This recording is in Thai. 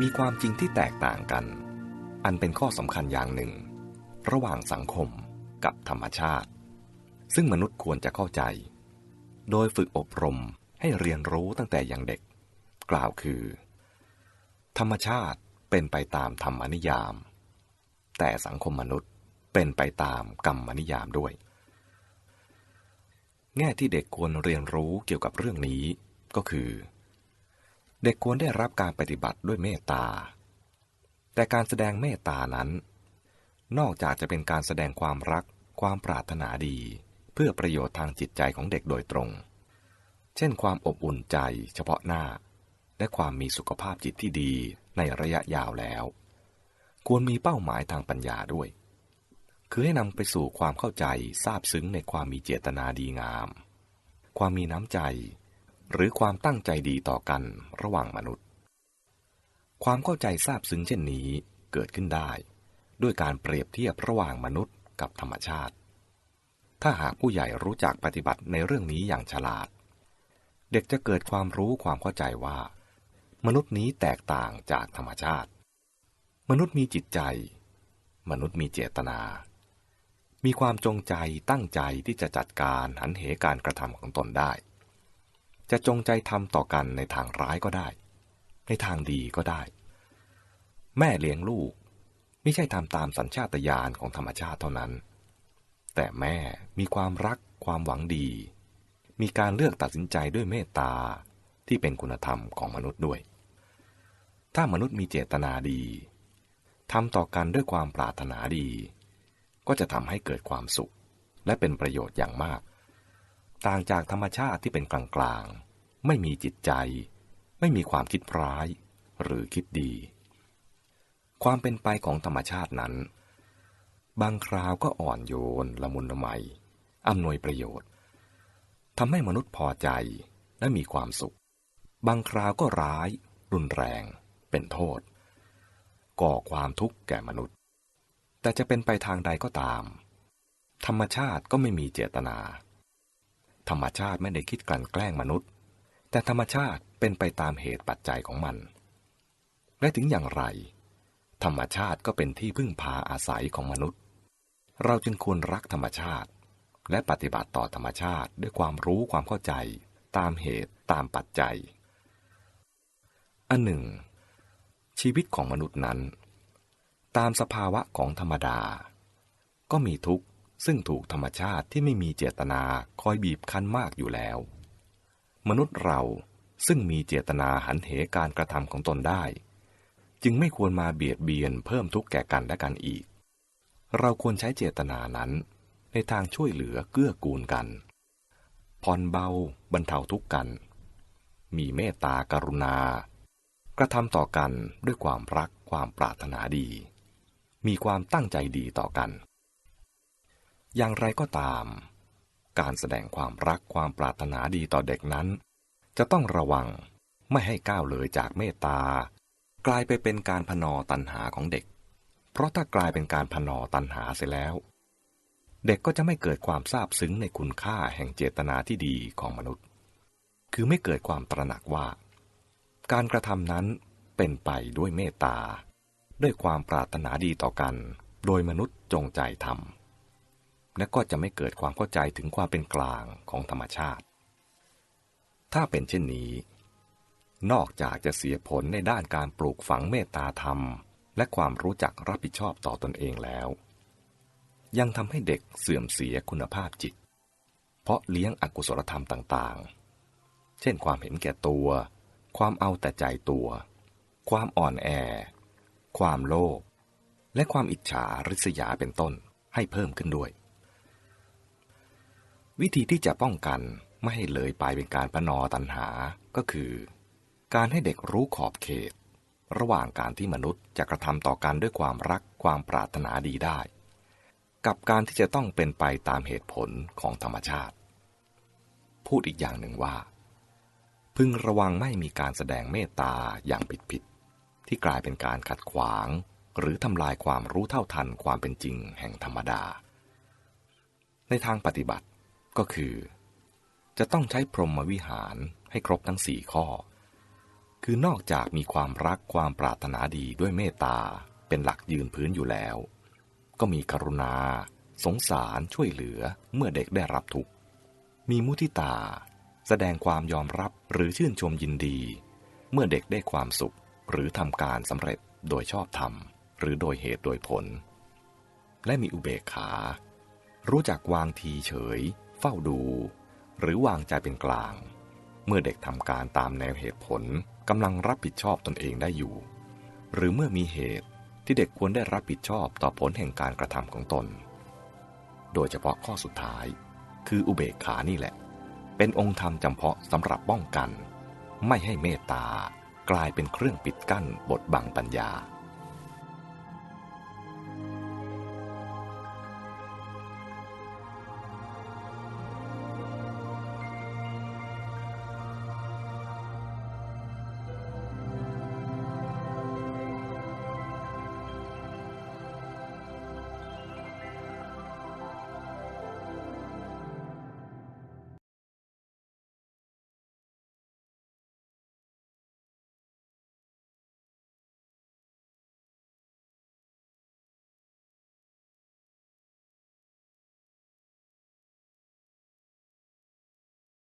มีความจริงที่แตกต่างกัน อันเป็นข้อสำคัญอย่างหนึ่ง ระหว่างสังคมกับธรรมชาติ ซึ่งมนุษย์ควรจะเข้าใจ โดยฝึกอบรมให้เรียนรู้ตั้งแต่อย่างเด็ก กล่าวคือ ธรรมชาติเป็นไปตามธรรมนิยาม แต่สังคมมนุษย์เป็นไปตามกรรมนิยามด้วย แง่ที่เด็กควรเรียนรู้เกี่ยวกับเรื่องนี้ก็คือ เด็กควรได้รับการปฏิบัติด้วยเมตตา แต่การแสดงเมตตานั้น นอกจากจะเป็นการแสดงความรัก ความปรารถนาดี เพื่อประโยชน์ทางจิตใจของเด็กโดยตรง เช่น ความอบอุ่นใจเฉพาะหน้า และความมีสุขภาพจิตที่ดีในระยะยาวแล้ว ควรมีเป้าหมายทางปัญญาด้วย คือให้นำไปสู่ความเข้าใจทราบซึ้งในความมีเจตนาดีงาม ความมีน้ำใจ หรือความตั้งใจดีต่อกันระหว่างมนุษย์ ความเข้าใจทราบซึ้งเช่นนี้เกิดขึ้นได้ ด้วยการเปรียบเทียบระหว่างมนุษย์กับธรรมชาติ ถ้าหากผู้ใหญ่รู้จักปฏิบัติในเรื่องนี้อย่างฉลาด เด็กจะเกิดความรู้ความเข้าใจว่า มนุษย์นี้แตกต่างจากธรรมชาติ มนุษย์มีจิตใจ มนุษย์มีเจตนา มีความจงใจตั้งใจที่จะจัดการหันเหการกระทำของตนได้ จะจงใจทำต่อกันในทางร้ายก็ได้ ในทางดีก็ได้ แม่เลี้ยงลูกไม่ใช่ทำตามสัญชาตญาณของธรรมชาติเท่านั้น แต่แม่มีความรักความหวังดี มีการเลือกตัดสินใจด้วยเมตตาที่เป็นคุณธรรมของมนุษย์ด้วย ถ้ามนุษย์มีเจตนาดีทำต่อกันด้วยความปรารถนาดี ก็จะทำให้เกิดความสุข และเป็นประโยชน์อย่างมาก ต่างจากธรรมชาติที่เป็นกลางๆ ไม่มีจิตใจ ไม่มีความคิดร้าย หรือคิดดี ความเป็นไปของธรรมชาตินั้น บางคราวก็อ่อนโยนละมุนละไมอำนวยประโยชน์ทำให้มนุษย์พอใจและมีความสุข บางคราวก็ร้าย รุนแรง เป็นโทษ ก่อความทุกข์แก่มนุษย์ แต่จะเป็นไปทางใดก็ตาม ธรรมชาติก็ไม่มีเจตนา ธรรมชาติไม่ได้คิดกลั่นแกล้งมนุษย์ แต่ธรรมชาติเป็นไปตามเหตุปัจจัยของมัน และถึงอย่างไร ธรรมชาติก็เป็นที่พึ่งพาอาศัยของมนุษย์ เราจึงควรรักธรรมชาติ และปฏิบัติต่อธรรมชาติด้วยความรู้ความเข้าใจ ตามเหตุตามปัจจัย อันหนึ่ง ชีวิตของมนุษย์นั้น ตามสภาวะของธรรมดา ก็มีทุกข์ ซึ่งถูกธรรมชาติที่ไม่มีเจตนาคอยบีบคั้นมากอยู่แล้ว มนุษย์เราซึ่งมีเจตนาหันเหการกระทำของตนได้ จึงไม่ควรมาเบียดเบียนเพิ่มทุกข์แก่กันและกันอีก เราควรใช้เจตนานั้น ในทางช่วยเหลือเกื้อกูลกันผ่อนเบาบรรเทาทุกข์กัน มีเมตตากรุณา กระทำต่อกันด้วยความรักความปรารถนาดี มีความตั้งใจดีต่อกัน อย่างไรก็ตาม การแสดงความรักความปรารถนาดีต่อเด็กนั้น จะต้องระวังไม่ให้ก้าวเลยจากเมตตา กลายไปเป็นการพนอตันหาของเด็ก เพราะถ้ากลายเป็นการพนอตันหาเสียแล้ว เด็กก็จะไม่เกิดความซาบซึ้งในคุณค่าแห่งเจตนาที่ดีของมนุษย์ คือไม่เกิดความตระหนักว่า การกระทำนั้นเป็นไปด้วยเมตตา ด้วยความปรารถนาดีต่อกัน โดยมนุษย์จงใจทำ และก็จะไม่เกิดความเข้าใจถึงความเป็นกลางของธรรมชาติ ถ้าเป็นเช่นนี้ นอกจากจะเสียผลในด้านการปลูกฝังเมตตาธรรม และความรู้จักรับผิดชอบต่อตอนเองแล้ว ยังทำให้เด็กเสื่อมเสียคุณภาพจิต เพราะเลี้ยงอกุศลธรรมต่างๆ เช่นความเห็นแก่ตัว ความเอาแต่ใจตัว ความอ่อนแอ ความโลภและความอิจฉาริษยาเป็นต้นให้เพิ่มขึ้นด้วย วิธีที่จะป้องกันไม่ให้เลยไปเป็นการประนอตันหาก็คือ การให้เด็กรู้ขอบเขต ระหว่างการที่มนุษย์จะกระทำต่อกันด้วยความรักความปรารถนาดีได้ กับการที่จะต้องเป็นไปตามเหตุผลของธรรมชาติ พูดอีกอย่างหนึ่งว่า พึงระวังไม่มีการแสดงเมตตาอย่างผิดๆที่กลายเป็นการขัดขวาง หรือทำลายความรู้เท่าทันความเป็นจริงแห่งธรรมดา ในทางปฏิบัติ ก็คือ จะต้องใช้พรหมวิหารให้ครบทั้งสี่ข้อ คือนอกจากมีความรักความปรารถนาดีด้วยเมตตาเป็นหลักยืนพื้นอยู่แล้ว ก็มีกรุณา สงสารช่วยเหลือเมื่อเด็กได้รับทุกข์ มีมุทิตา แสดงความยอมรับหรือชื่นชมยินดี เมื่อเด็กได้ความสุขหรือทำการสำเร็จโดยชอบธรรม หรือโดยเหตุโดยผล และมีอุเบกขา รู้จักวางทีเฉย เฝ้าดู หรือวางใจเป็นกลาง เมื่อเด็กทำการตามแนวเหตุผลกำลังรับผิดชอบตนเองได้อยู่ หรือเมื่อมีเหตุที่เด็กควรได้รับผิดชอบต่อผลแห่งการกระทำของตน โดยเฉพาะข้อสุดท้าย คืออุเบกขานี่แหละ เป็นองค์ธรรมจำเพาะสำหรับป้องกัน ไม่ให้เมตตากลายเป็นเครื่องปิดกั้นบทบังปัญญา